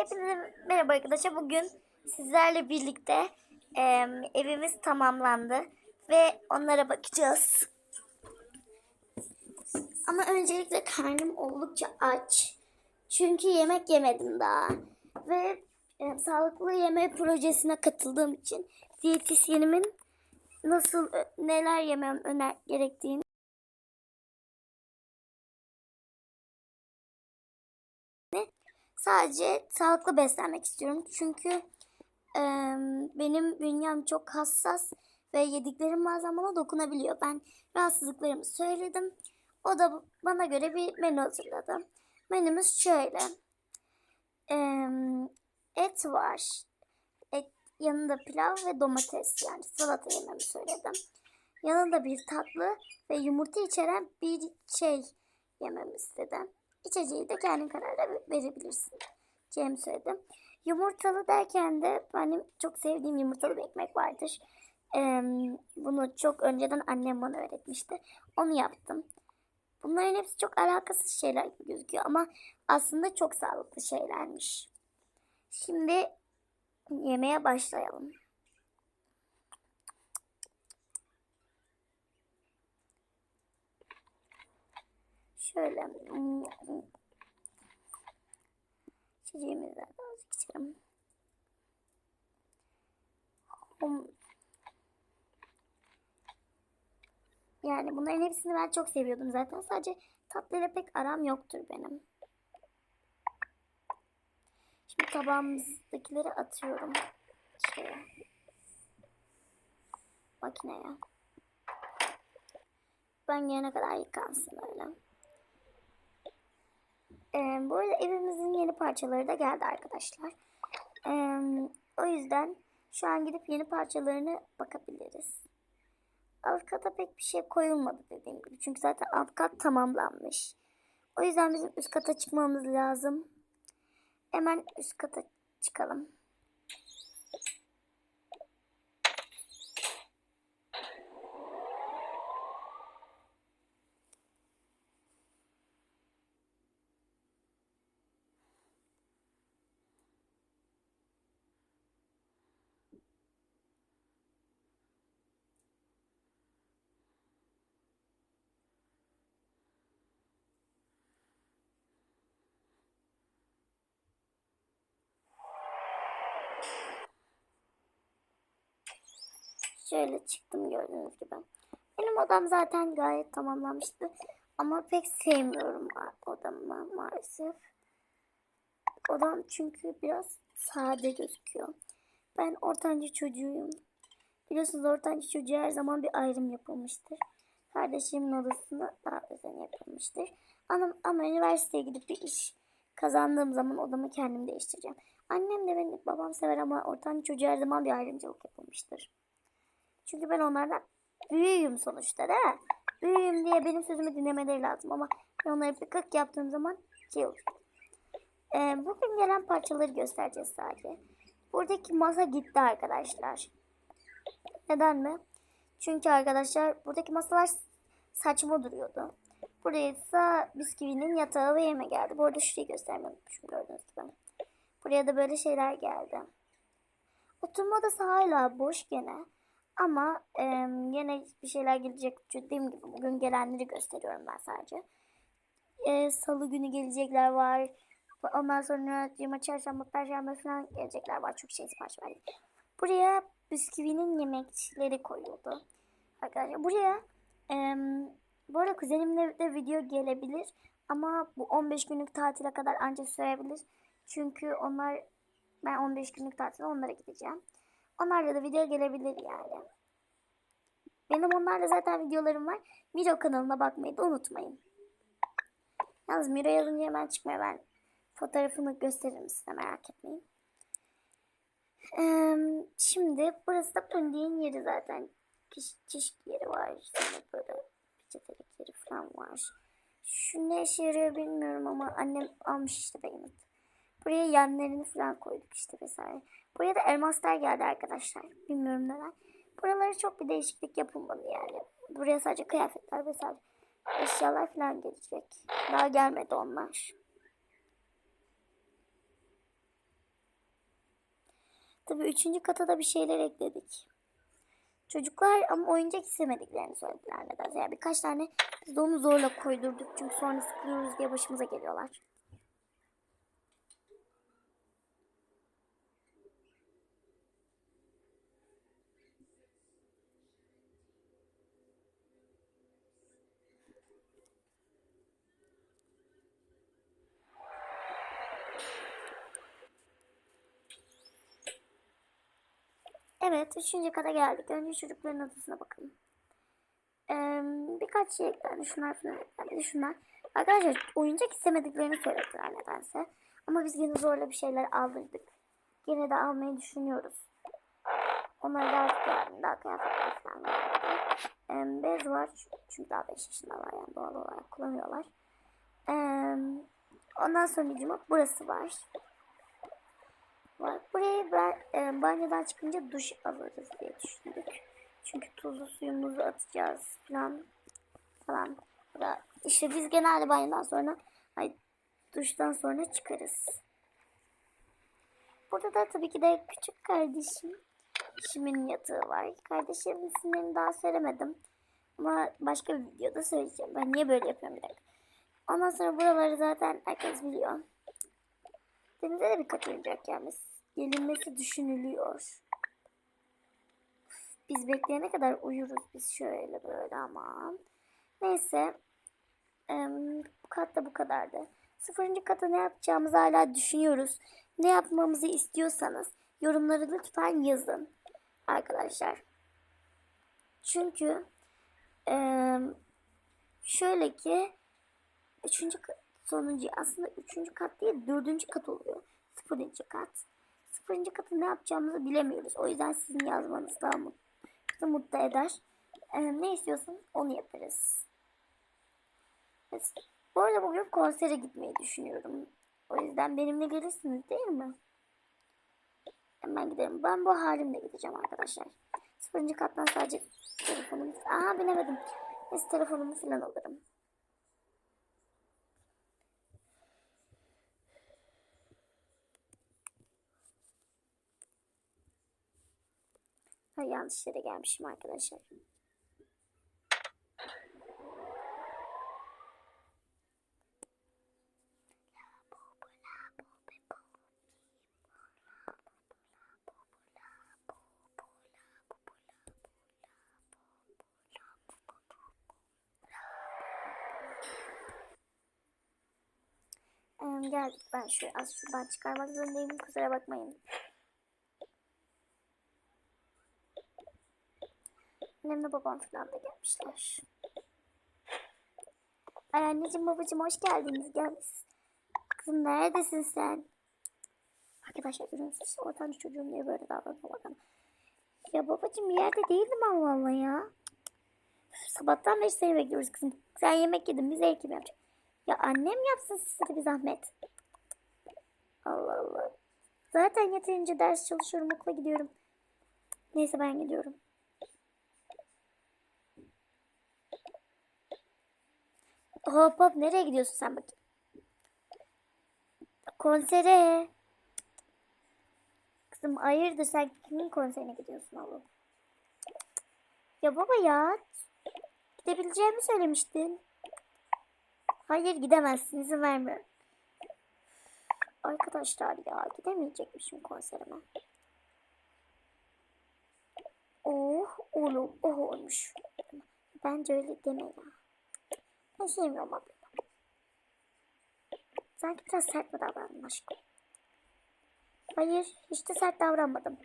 Hepinize merhaba arkadaşlar. Bugün sizlerle birlikte e, evimiz tamamlandı ve onlara bakacağız. Ama öncelikle karnım oldukça aç. Çünkü yemek yemedim daha. Ve e, sağlıklı yeme projesine katıldığım için diyetisyenimin nasıl neler yemem öner gerektiğini Sadece sağlıklı beslenmek istiyorum. Çünkü e, benim bünyem çok hassas ve yediklerim bazen bana dokunabiliyor. Ben rahatsızlıklarımı söyledim. O da bana göre bir menü hazırladı. Menümüz şöyle. E, et var. Et, yanında pilav ve domates yani salata yememi söyledim. Yanında bir tatlı ve yumurta içeren bir şey yememi istedim. İçeceği de kendin kararla verebilirsin. Cem söyledim. Yumurtalı derken de benim çok sevdiğim yumurtalı bir ekmek vardır. Ee, bunu çok önceden annem bana öğretmişti. Onu yaptım. Bunların hepsi çok alakasız şeyler gibi gözüküyor ama aslında çok sağlıklı şeylermiş. Şimdi yemeğe başlayalım. Şöyle hmm, içeceğimizden azıcık içelim. Hmm. Yani bunların hepsini ben çok seviyordum zaten. Sadece tatlıyla pek aram yoktur benim. Şimdi tabağımızdakileri atıyorum. Şeye. Makineye. Ben gelene kadar yıkansın öyle. Ee, bu arada evimizin yeni parçaları da geldi arkadaşlar. Ee, o yüzden şu an gidip yeni parçalarını bakabiliriz. Alt kata pek bir şey koyulmadı dediğim gibi. Çünkü zaten alt kat tamamlanmış. O yüzden bizim üst kata çıkmamız lazım. Hemen üst kata çıkalım. Şöyle çıktım gördüğünüz gibi. Benim odam zaten gayet tamamlanmıştı. Ama pek sevmiyorum odamı maalesef. Odam çünkü biraz sade gözüküyor. Ben ortanca çocuğuyum. Biliyorsunuz ortanca çocuğa her zaman bir ayrım yapılmıştır. Kardeşimin odasına daha özen yapılmıştır. Ama, ama üniversiteye gidip bir iş kazandığım zaman odamı kendim değiştireceğim. Annem de beni babam sever ama ortanca çocuğa her zaman bir ayrımcılık yapılmıştır. Çünkü ben onlardan büyüğüm sonuçta değil mi? Büyüğüm diye benim sözümü dinlemeleri lazım ama ben onlara bir kık yaptığım zaman şey olur. Ee, bugün gelen parçaları göstereceğiz sadece. Buradaki masa gitti arkadaşlar. Neden mi? Çünkü arkadaşlar buradaki masalar saçma duruyordu. Buraya ise bisküvinin yatağı ve yeme geldi. Bu arada şurayı göstermeyi unutmuşum gördüğünüz gibi. Buraya da böyle şeyler geldi. Oturma odası hala boş gene. Ama e, yine bir şeyler gelecek. Dediğim gibi bugün gelenleri gösteriyorum ben sadece. E, Salı günü gelecekler var. Ondan sonra cuma, çarşamba, perşembe falan gelecekler var. Çok şey sipariş verdik. Buraya bisküvinin yemekleri koyuldu. Arkadaşlar buraya e, bu arada kuzenimle de video gelebilir. Ama bu 15 günlük tatile kadar ancak sürebilir. Çünkü onlar ben 15 günlük tatile onlara gideceğim. Onlarla da video gelebilir yani. Benim onlarla zaten videolarım var. Miro kanalına bakmayı da unutmayın. Yalnız Miro yazınca hemen çıkmıyor. Ben fotoğrafını gösteririm size merak etmeyin. Ee, şimdi burası da Pundi'nin yeri zaten. Çeşit yeri var. Sonra böyle peçetelik yeri falan var. Şu ne işe yarıyor bilmiyorum ama annem almış işte benim. Buraya yanlarını falan koyduk işte vesaire. Buraya da elmaslar geldi arkadaşlar. Bilmiyorum neden. Buralara çok bir değişiklik yapılmadı yani. Buraya sadece kıyafetler vesaire eşyalar falan gelecek. Daha gelmedi onlar. Tabii üçüncü kata da bir şeyler ekledik. Çocuklar ama oyuncak istemediklerini söylediler nedense. Yani birkaç tane biz de onu zorla koydurduk. Çünkü sonra sıkılıyoruz diye başımıza geliyorlar. Evet, üçüncü kata geldik. Önce çocukların odasına bakalım. Ee, birkaç şey eklendi. Şunlar falan eklendi. Şunlar. Arkadaşlar oyuncak istemediklerini söylediler nedense. Ama biz yine zorla bir şeyler aldırdık. Yine de almayı düşünüyoruz. Onlara da artık. Daha kıyafetler falan geldi. Ee, bez var. Çünkü daha 5 yaşındalar yani doğal olarak kullanıyorlar. Ee, ondan sonra burası var var. Buraya ben e, banyodan çıkınca duş alırız diye düşündük. Çünkü tuzlu suyumuzu atacağız falan falan. Da işte biz genelde banyodan sonra ay, duştan sonra çıkarız. Burada da tabii ki de küçük kardeşim işimin yatağı var. Kardeşimin isimlerini daha söylemedim. Ama başka bir videoda söyleyeceğim. Ben niye böyle yapıyorum bir. Ondan sonra buraları zaten herkes biliyor. Denize de birkaç oyuncak gelmesi, gelinmesi düşünülüyor. Biz bekleyene kadar uyuruz biz şöyle böyle ama. Neyse. bu kat da bu kadardı. Sıfırıncı kata ne yapacağımızı hala düşünüyoruz. Ne yapmamızı istiyorsanız yorumları lütfen yazın. Arkadaşlar. Çünkü şöyle ki üçüncü sonuncu aslında üçüncü kat değil dördüncü kat oluyor. Sıfırıncı kat. Sıfırıncı katı ne yapacağımızı bilemiyoruz. O yüzden sizin yazmanız daha mutlu, mutlu eder. Ee, ne istiyorsan onu yaparız. Evet. Bu arada bugün konsere gitmeyi düşünüyorum. O yüzden benimle gelirsiniz değil mi? Hemen giderim. Ben bu halimle gideceğim arkadaşlar. Sıfırıncı kattan sadece telefonumu... Aha binemedim. Neyse telefonumu falan alırım. Ha, yanlış yere gelmişim arkadaşlar. geldik. Ben şu az şuradan çıkarmak zorundayım. Kusura bakmayın. Annemle babam falan da gelmişler. Ay anneciğim babacığım hoş geldiniz. Gelmişsiniz. Kızım neredesin sen? Arkadaşlar görüyorsunuz ortanca çocuğum niye böyle davranıyor bana. Ya babacığım yerde değildim Allah Allah ya. Sabahtan beri seni bekliyoruz kızım. Sen yemek yedin bize kim yapacak? Ya annem yapsın size bir zahmet. Allah Allah. Zaten yeterince ders çalışıyorum okula gidiyorum. Neyse ben gidiyorum. Hop hop nereye gidiyorsun sen bakayım? Konsere. Kızım hayırdır sen kimin konserine gidiyorsun oğlum? Ya baba ya. Gidebileceğimi söylemiştin. Hayır gidemezsin izin vermiyorum. Arkadaşlar ya gidemeyecekmişim konserime. Oh oğlum oh olmuş. Bence öyle deme ya. Ben sevmiyorum ablamı. Sanki biraz sert mi davrandım aşkım? Hayır, hiç de sert davranmadım.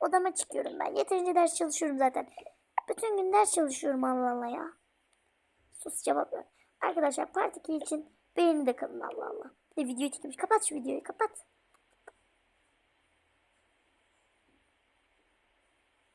Odama çıkıyorum ben. Yeterince ders çalışıyorum zaten. Bütün gün ders çalışıyorum Allah Allah ya. Sus cevap ver. Arkadaşlar part 2 için beğeni de kalın Allah Allah. Bir de videoyu çekmiş. Kapat şu videoyu kapat.